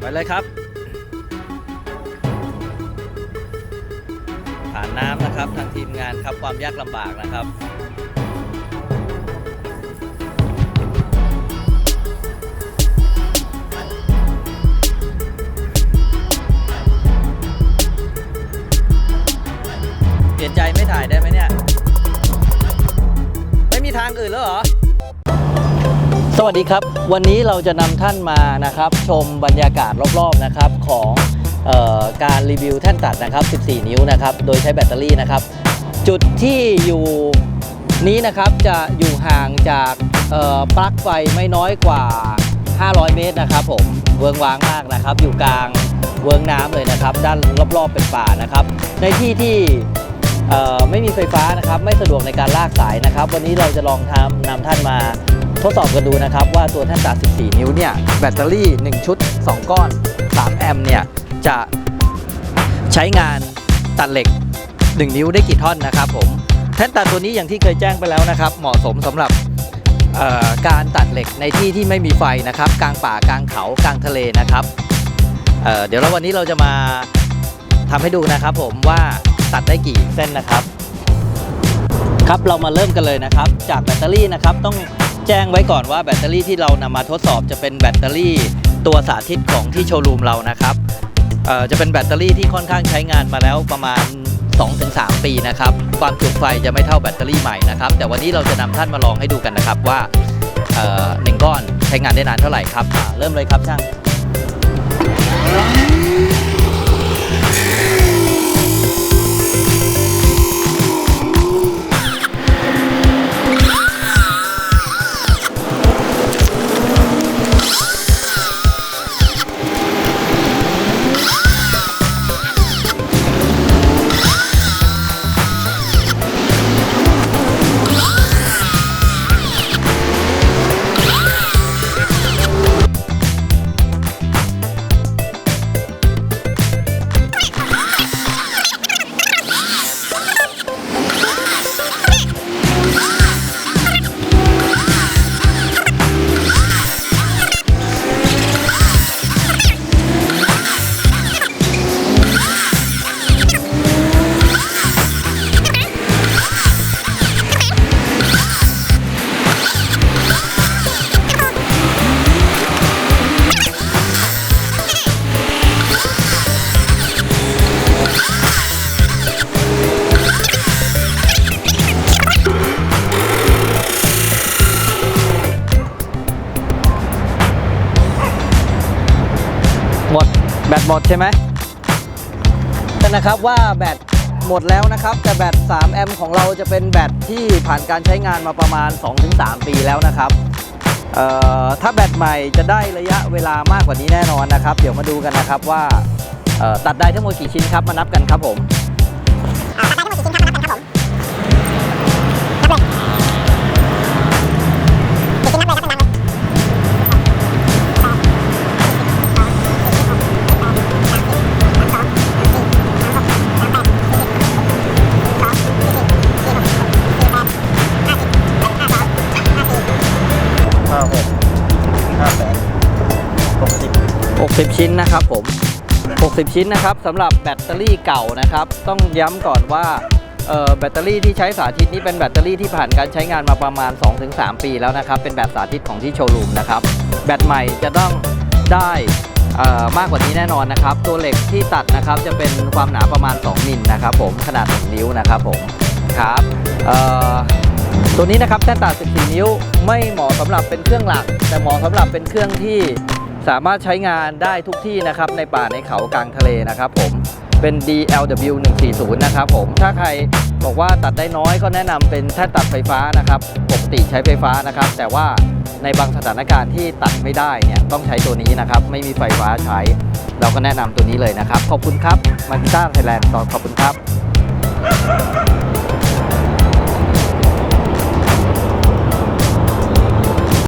ไปเลยครับ ผ่านน้ำนะครับทางทีมงานครับความยากลำบากนะครับเปลี่ยนใจไม่ถ่ายได้ไหมเนี่ย ไม่มีทางอื่นแล้วเหรอ สวัสดีครับ วันนี้เราจะนำท่านมานะครับชมบรรยากาศรอบๆนะครับของออการรีวิวแท่นตัดนะครับ 14 นิ้วนะครับ โดยใช้แบตเตอรี่นะครับ จุดที่อยู่นี้นะครับจะอยู่ห่างจากปลั๊กไฟไม่น้อยกว่า 500 เมตรนะครับผมเวิงว้างมากนะครับ อยู่กลางเวิงน้ำเลยนะครับ ด้านรอบๆเป็นป่านะครับ ในที่ที่ไม่มีไฟฟ้านะครับ ไม่สะดวกในการลากสายนะครับ วันนี้เราจะลองทำนำท่านมา ทดสอบกันดูนะครับว่าตัวแท่นตัด14 นิ้วเนี่ยแบตเตอรี่ 1 ชุด 2 ก้อน 3 แอมป์เนี่ยจะใช้งานตัดเหล็ก 1 นิ้วได้กี่ท่อนนะครับผมแท่นตัดตัวนี้อย่างที่เคยแจ้งไปแล้วนะครับ เหมาะสมสำหรับการตัดเหล็กในที่ที่ไม่มีไฟนะครับ กลางป่ากลางเขากลางทะเลนะครับเเดี๋ยวเราวันนี้เราจะมาทำให้ดูนะครับผมว่าตัดได้กี่เส้นนะครับ ครับเรามาเริ่มกันเลยนะครับ จากแบตเตอรี่นะครับต้อง แจ้งไว้ก่อนว่าแบตเตอรี่ที่เรานำมาทดสอบจะเป็นแบตเตอรี่ตัวสาธิตของที่โชว์รูมเรานะครับเอ่อจะเป็นแบตเตอรี่ที่ค่อนข้างใช้งานมาแล้วประมาณ 2-3 ปีนะครับ ความจุไฟจะไม่เท่าแบตเตอรี่ใหม่นะครับ แต่วันนี้เราจะนำท่านมาลองให้ดูกันนะครับว่าเอ่อหนึ่งก้อนใช้งานได้นานเท่าไหร่ครับเริ่มเลยครับช่าง หมดใช่ไหมแต่นะครับว่าแบตหมดแล้วนะครับ แต่แบต3แอมป์ของเราจะเป็นแบตที่ผ่านการใช้งานมาประมาณ 2-3 ปีแล้วนะครับเอ่อถ้าแบตใหม่จะได้ระยะเวลามากกว่านี้แน่นอนนะครับ เดี๋ยวมาดูกันนะครับว่าตัดได้ทั้งหมดกี่ชิ้นครับมานับกันครับผม ห้าหกห้าแปดหกสิบ60 ชิ้นนะครับผม 60 ชิ้นนะครับสำหรับแบตเตอรี่เก่านะครับ ต้องย้ำก่อนว่าแบตเตอรี่ที่ใช้สาธิตนี้เป็นแบตเตอรี่ที่ผ่านการใช้งานมาประมาณ 2-3 ปีแล้วนะครับ เป็นแบบสาธิตของที่โชว์รูมนะครับ แบตใหม่จะต้องได้มากกว่านี้แน่นอนนะครับ ตัวเหล็กที่ตัดนะครับจะเป็นความหนาประมาณ 2 มิลนะครับผมขนาด 1 นิ้วนะครับผมครับ ตัวนี้นะครับแท่นตัด 14 นิ้วไม่เหมาะสำหรับเป็นเครื่องหลัก แต่เหมาะสำหรับเป็นเครื่องที่สามารถใช้งานได้ทุกที่นะครับในป่าในเขากลางทะเลนะครับผมเป็น DLW 140นะครับผมถ้าใครบอกว่าตัดได้น้อยก็แนะนำเป็นแท่นตัดไฟฟ้านะครับปกติใช้ไฟฟ้านะครับ แต่ว่าในบางสถานการณ์ที่ตัดไม่ได้เนี่ยต้องใช้ตัวนี้นะครับ ไม่มีไฟฟ้าใช้ เราก็แนะนำตัวนี้เลยนะครับ ขอบคุณครับมากิต้าไทยแลนด์ขอบคุณครับ